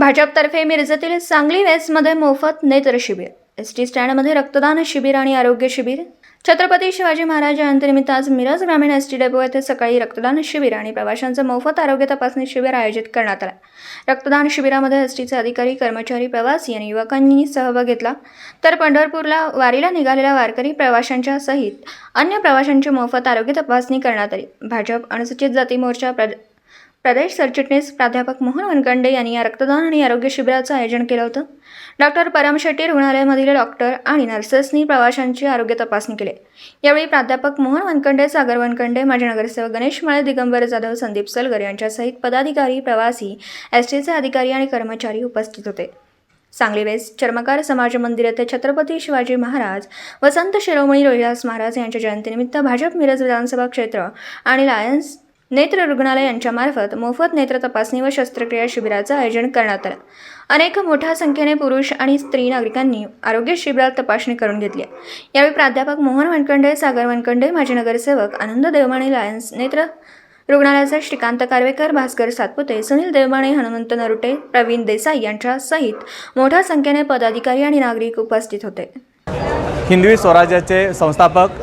भाजपतर्फे मिरजेतील सांगली वेस्टमध्ये मोफत नेत्र शिबिर. एस टी स्टँडमध्ये रक्तदान शिबिर आणि आरोग्य शिबिर. छत्रपती शिवाजी महाराज जयंतीनिमित्त आज मिरज ग्रामीण एस टी डेपो येथे सकाळी रक्तदान शिबिर आणि प्रवाशांचं मोफत आरोग्य तपासणी शिबिर आयोजित करण्यात आलं. रक्तदान शिबिरामध्ये एस टीचे अधिकारी कर्मचारी प्रवासी आणि युवकांनी सहभाग घेतला. तर पंढरपूरला वारीला निघालेल्या वारकरी प्रवाशांच्या सहित अन्य प्रवाशांची मोफत आरोग्य तपासणी करण्यात आली. भाजप अनुसूचित जाती मोर्चा प्र प्रदेश सरचिटणीस प्राध्यापक मोहन वनकंडे यांनी या रक्तदान आणि आरोग्य शिबिराचं आयोजन केलं होतं. डॉक्टर परम शेट्टी रुग्णालयामधील डॉक्टर आणि नर्सेसनी प्रवाशांची आरोग्य तपासणी केली. यावेळी प्राध्यापक मोहन वनकंडे सागर वनकंडे माजी नगरसेवक गणेश माळे दिगंबर जाधव संदीप सलगर यांच्यासहित पदाधिकारी प्रवासी एस टीचे अधिकारी आणि कर्मचारी उपस्थित होते. सांगली वेस्ट चर्मकार समाज मंदिर येथे छत्रपती शिवाजी महाराज वसंत शिरोमणी रोहिदास महाराज यांच्या जयंतीनिमित्त भाजप मिरज विधानसभा क्षेत्र आणि लायन्स नेत्र रुग्णालय यांच्यामार्फत मोफत नेत्र तपासणी व शस्त्रक्रिया शिबिराचं आयोजन करण्यात आलं. अनेक मोठ्या संख्येने पुरुष आणि स्त्री नागरिकांनी आरोग्य शिबिरात तपासणी करून घेतली यावेळी प्राध्यापक मोहन वनकंडे सागर वनकंडे माजी नगरसेवक आनंद देवमाणे लायन्स नेत्र रुग्णालयाचे श्रीकांत कारवेकर भास्कर सातपुते सुनील देवमाणे हनुमंत नरुटे प्रवीण देसाई यांच्यासहित मोठ्या संख्येने पदाधिकारी आणि नागरिक उपस्थित होते. हिंदवी स्वराज्याचे संस्थापक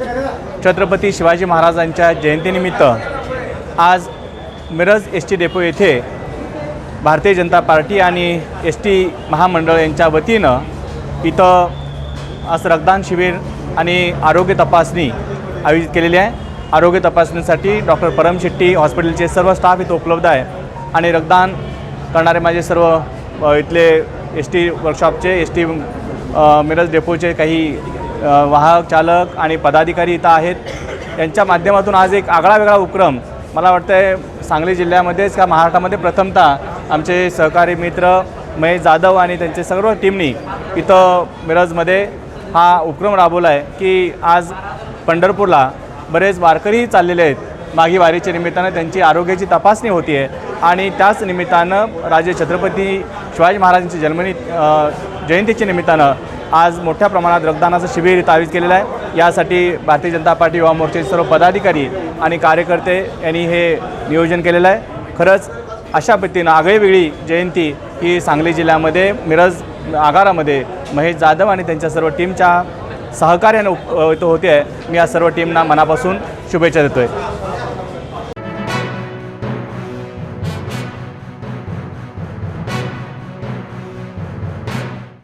छत्रपती शिवाजी महाराजांच्या जयंतीनिमित्त आज मिरज एस टी डेपो येथे भारतीय जनता पार्टी आणि एस टी महामंडळ यांच्या वतीनं इथं आज रक्तदान शिबिर आणि आरोग्य तपासणी आयोजित केलेली आहे. आरोग्य तपासणीसाठी डॉक्टर परम शेट्टी हॉस्पिटलचे सर्व स्टाफ इथं उपलब्ध आहे आणि रक्तदान करणारे माझे सर्व इथले एस टी वर्कशॉपचे एस टी मिरज डेपोचे काही वाहक चालक आणि पदाधिकारी इथं आहेत. यांच्या माध्यमातून आज एक आगळा वेगळा उपक्रम मला वाटतं आहे सांगली जिल्ह्यामध्येच का महाराष्ट्रामध्ये प्रथमतः आमचे सहकारी मित्र महेश जाधव आणि त्यांचे सर्व टीमनी इथं मिरजमध्ये हा उपक्रम राबवला आहे की आज पंढरपूरला बरेच वारकरी चाललेले आहेत. मागी वारीच्या निमित्तानं त्यांची आरोग्याची तपासणी होती आहे आणि त्याच निमित्तानं राजे छत्रपती शिवाजी महाराजांची जन्मनी जयंतीच्या निमित्तानं आज मोठ्या प्रमाणात रक्तदानाचं शिबिर इथं आयोजित केलेलं आहे. यासाठी भारतीय जनता पार्टी युवा मोर्चाचे सर्व पदाधिकारी आणि कार्यकर्ते यांनी हे नियोजन केलेलं आहे. खरंच अशा पद्धतीनं आगळीवेगळी जयंती ही सांगली जिल्ह्यामध्ये मिरज आगारामध्ये महेश जाधव आणि त्यांच्या सर्व टीमच्या सहकार्यानं उप होते आहे. मी या सर्व टीमना मनापासून शुभेच्छा देतो आहे